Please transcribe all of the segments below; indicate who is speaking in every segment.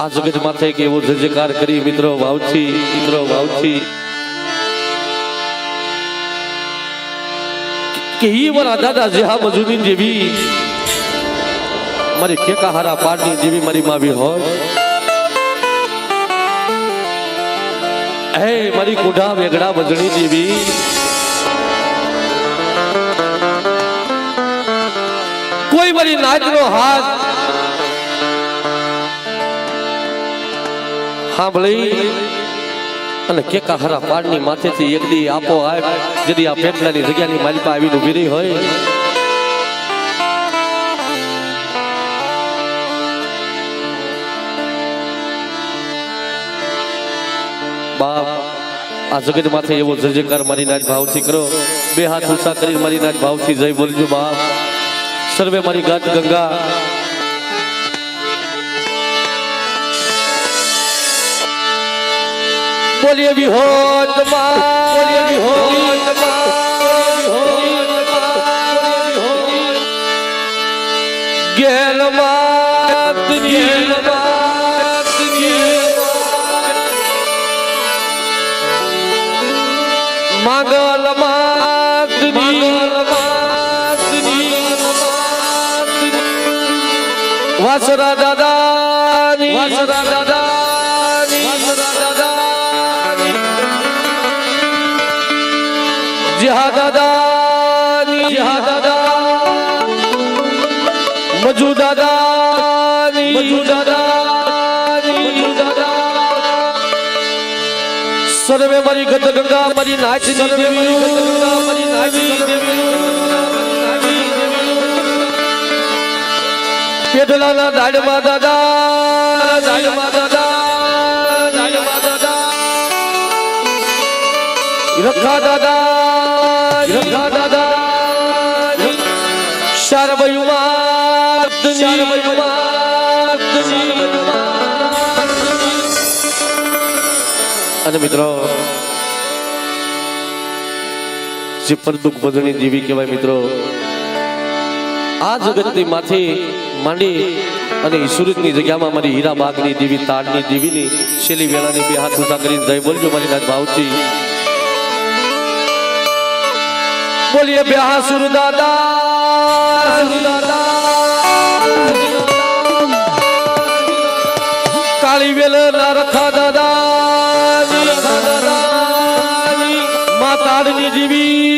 Speaker 1: આ જગત માથે કે એવો જજકાર કરી મિત્રો વાવથી મિત્રો વાવથી કે ઈ મારા દાદા જેહા મજુદીન જેવી, મારી કેકા હારા પાડની જેવી મારી માવી હોય. હે, મારી કુઢા વેગડા વજણી જેવી. કોઈ મારી નાચનો હાથ સાંભળી અને કેકા હરા પાડની માથેથી એક દી આપો આપ, જેથી આ પેટલાની જગ્યાની માલિકા આવીને ઊભી રહી હોય. બાપ, આ જગત માથે એવો જજકાર મારી નાચ ભાવથી કરો. બે હાથ ઊંચા કરી મારી નાચ ભાવથી જય બોલજો બાપ. સર્વે મારી ગાંઠ ગંગા. બોલીએ વિહોત બોલીએ વિહોત ગેલ માત ગેલ માત મંગલ માત મંગલ માત વાસરા સર્વે મારી ગત ગંગા મારી નાચ નાચ પેડલાના દાડમાં દાદા. દાડમાં દાદા. દાડમાં દાદા રખા દાદા. રખા દાદા શરવયુમાત અને મિત્રો જે દુઃખ ભજણી જીવી કહેવાય મિત્રો. આ જગતની માથે માંડી અને સુરતની જગ્યામાં મારી હીરા બાગની દેવી તાડની દેવીની છેલ્લી વેળાની બે હાથ ઊંચા કરીને જય બોલજો મારી નાથ ભાવથી. બોલીએ બ્યાહ સુર દાદા. કાળી વેલ ના રખા દાદા. માતાડની જીવી.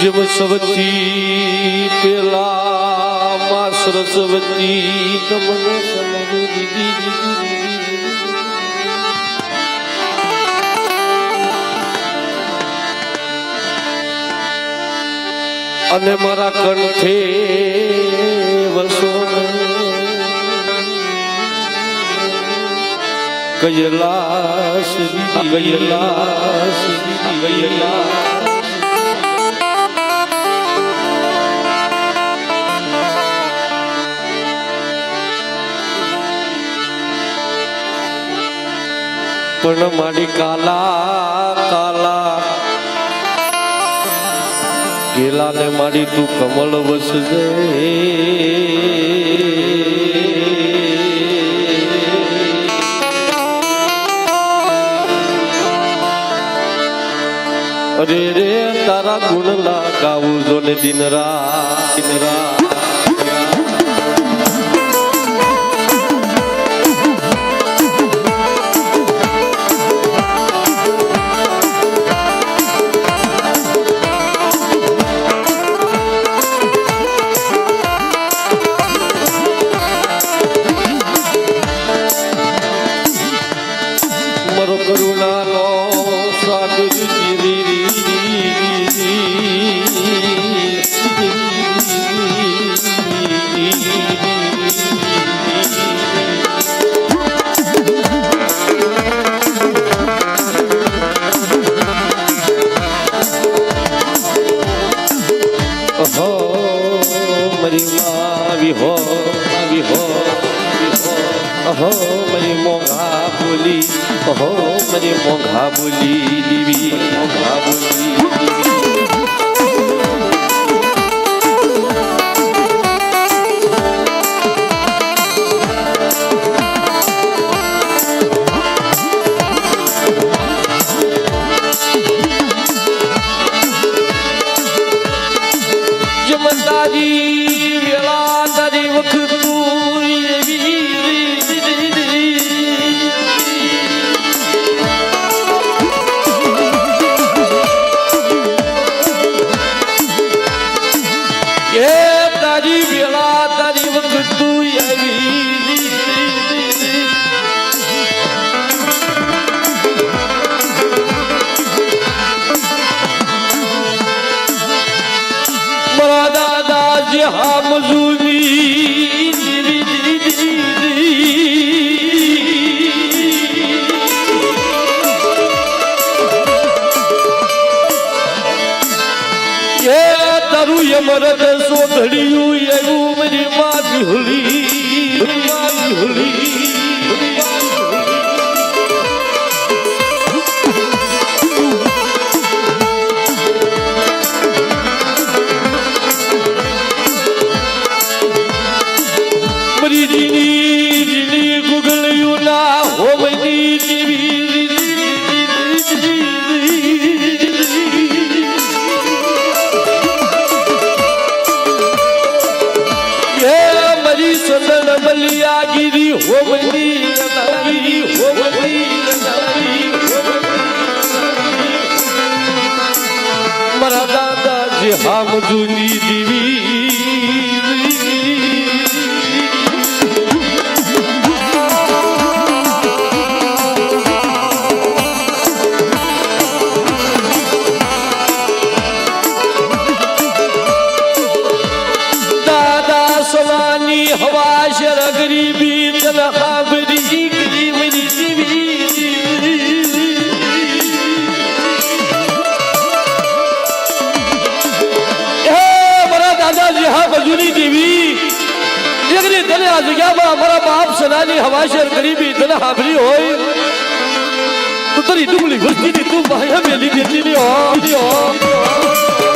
Speaker 1: જેમ સવતી પેલા માં સરસ્વતી તમને સમરું દીદી અને મારા કંઠે વસો કયલાસ દીદી કયલાસ પણ મારી કાલા કાલા. ગેલા ને મારી તું કમળ વસજે. અરે રે, તારા ગુણ લાગાવું જો ને દિન રાત દિન રાત માં આ જગ્યામાં અમારા બાપ સનાની હવા શર ગરીબી તને હાબરી હોય, તો તારી ડુંગળી વસ્તીની તું ભાઈ મેલી દેતી હો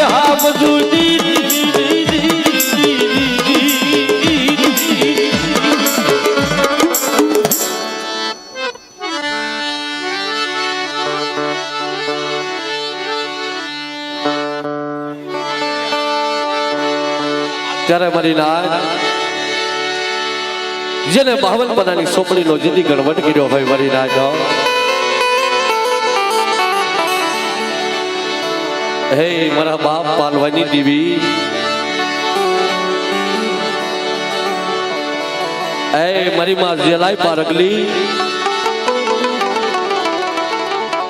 Speaker 1: હા મજૂરી ત્યારે મારી નાય જેને બાવન પદાની સોપડીનો જેથી ગણવટ કર્યો હોય, મારી રાજો હે, મારા બાપ પાલવાની દેવી. એ મારી માં જલાય પારગલી.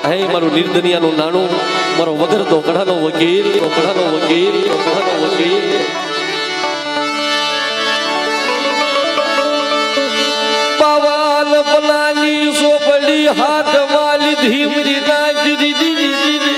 Speaker 1: હે, મારું નિર્દનિયાનું નાણું, મારો વગર ધોકડાનો વકીલ ધોકડાનો વકીલ ધોકડાનો વકીલ પવાલ પલાની સોપડી હાથમાં લીધી મરી નાચરી વિધાતા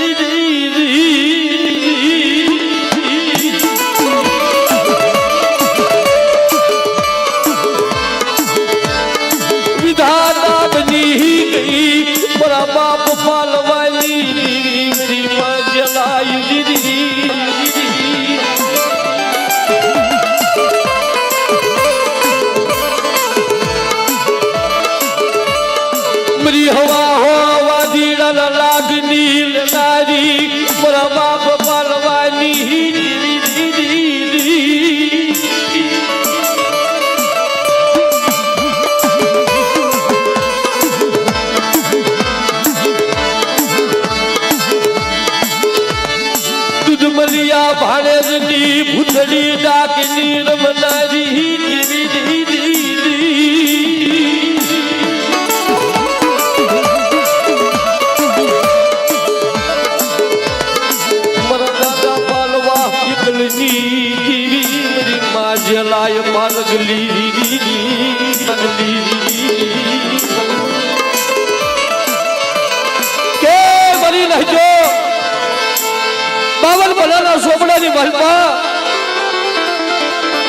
Speaker 1: બાવન ભલાના સોપડાની મહેલમાં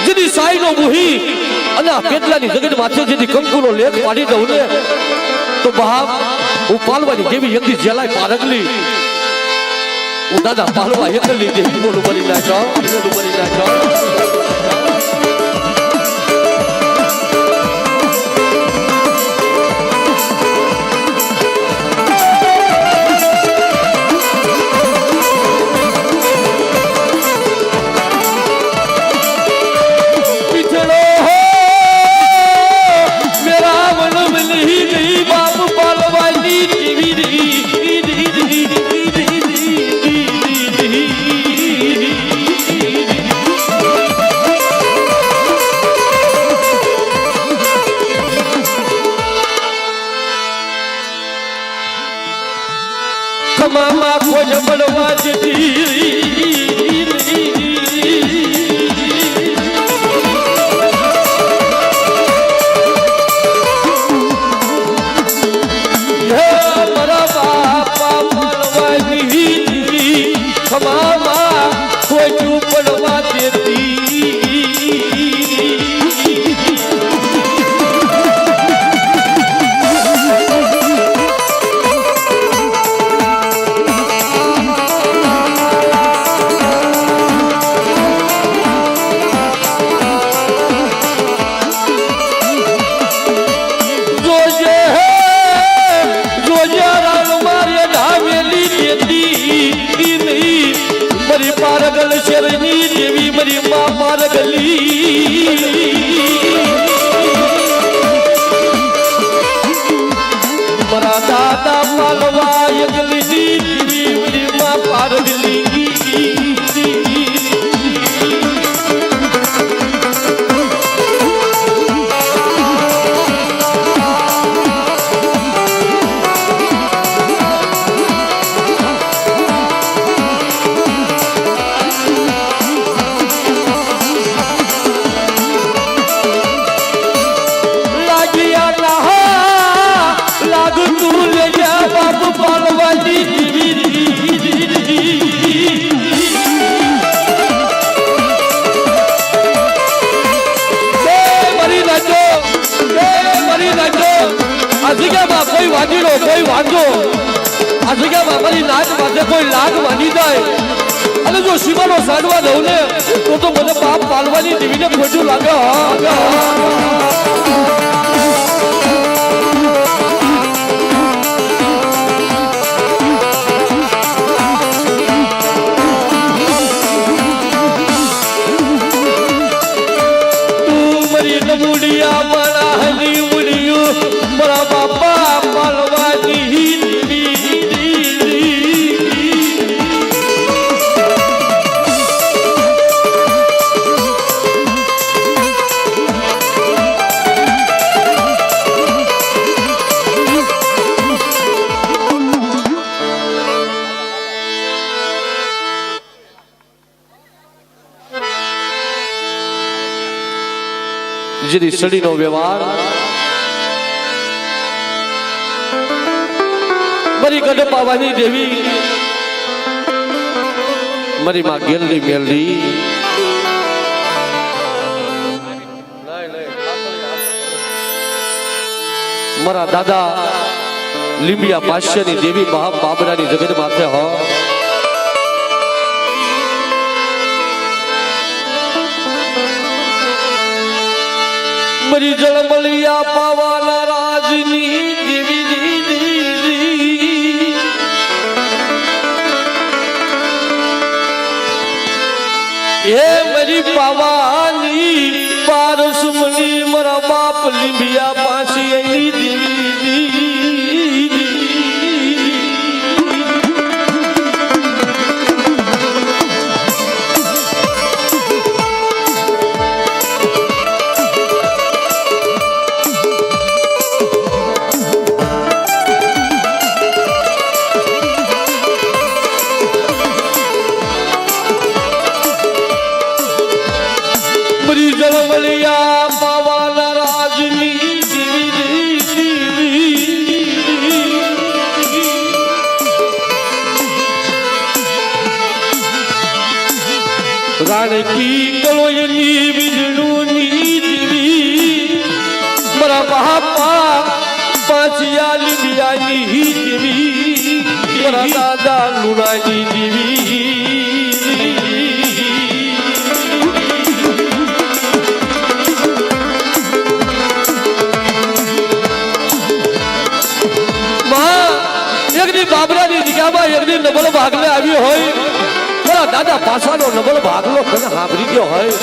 Speaker 1: જેની સાઈનો મુહી અને કેટલાની જગત માથે જેની કંકુનો લેખ પાડી દઉં ને, તો બાપ, હું પાલવાની જેવી એકથી જેલાય પારગલી. હું દાદા પાલવા એકલી દેવી બોલું બની નાખો બોલું બની નાખો પાલવાની દેવીને ખોટું લાગે જેની સડીનો વ્યવહાર મારી ગઢ પાવાની દેવી. મારી માં ગેલરી મેલરી. મારા દાદા લીંબિયા પાશ્યની દેવી મહા બાબરાની જગત માથે હો. મરી જળમલિયા પાવાના રાજની એ મરી પાવાની પારસમની મારા બાપ લીંબિયા પાછી દાદા પાછાનો નબળ ભાગલો તને સાંભળી ગયો હોય.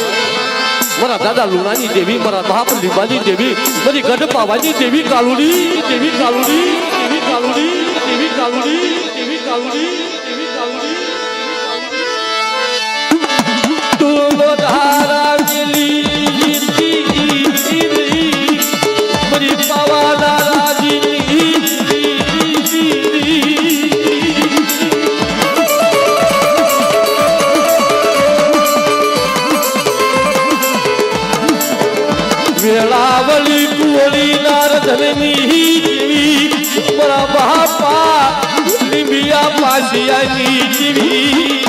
Speaker 1: મારા દાદા લુણાની દેવી, મારા બાપ લીંબાની દેવી, મારી ગઢ પાવાની દેવી કાલુડી દેવી કાલુડી દેવી કાલુડી દેવી કાલુડી દેવી કાલુડી. દેવી મારા બાપા લીંબિયા પાસિયાની દેવી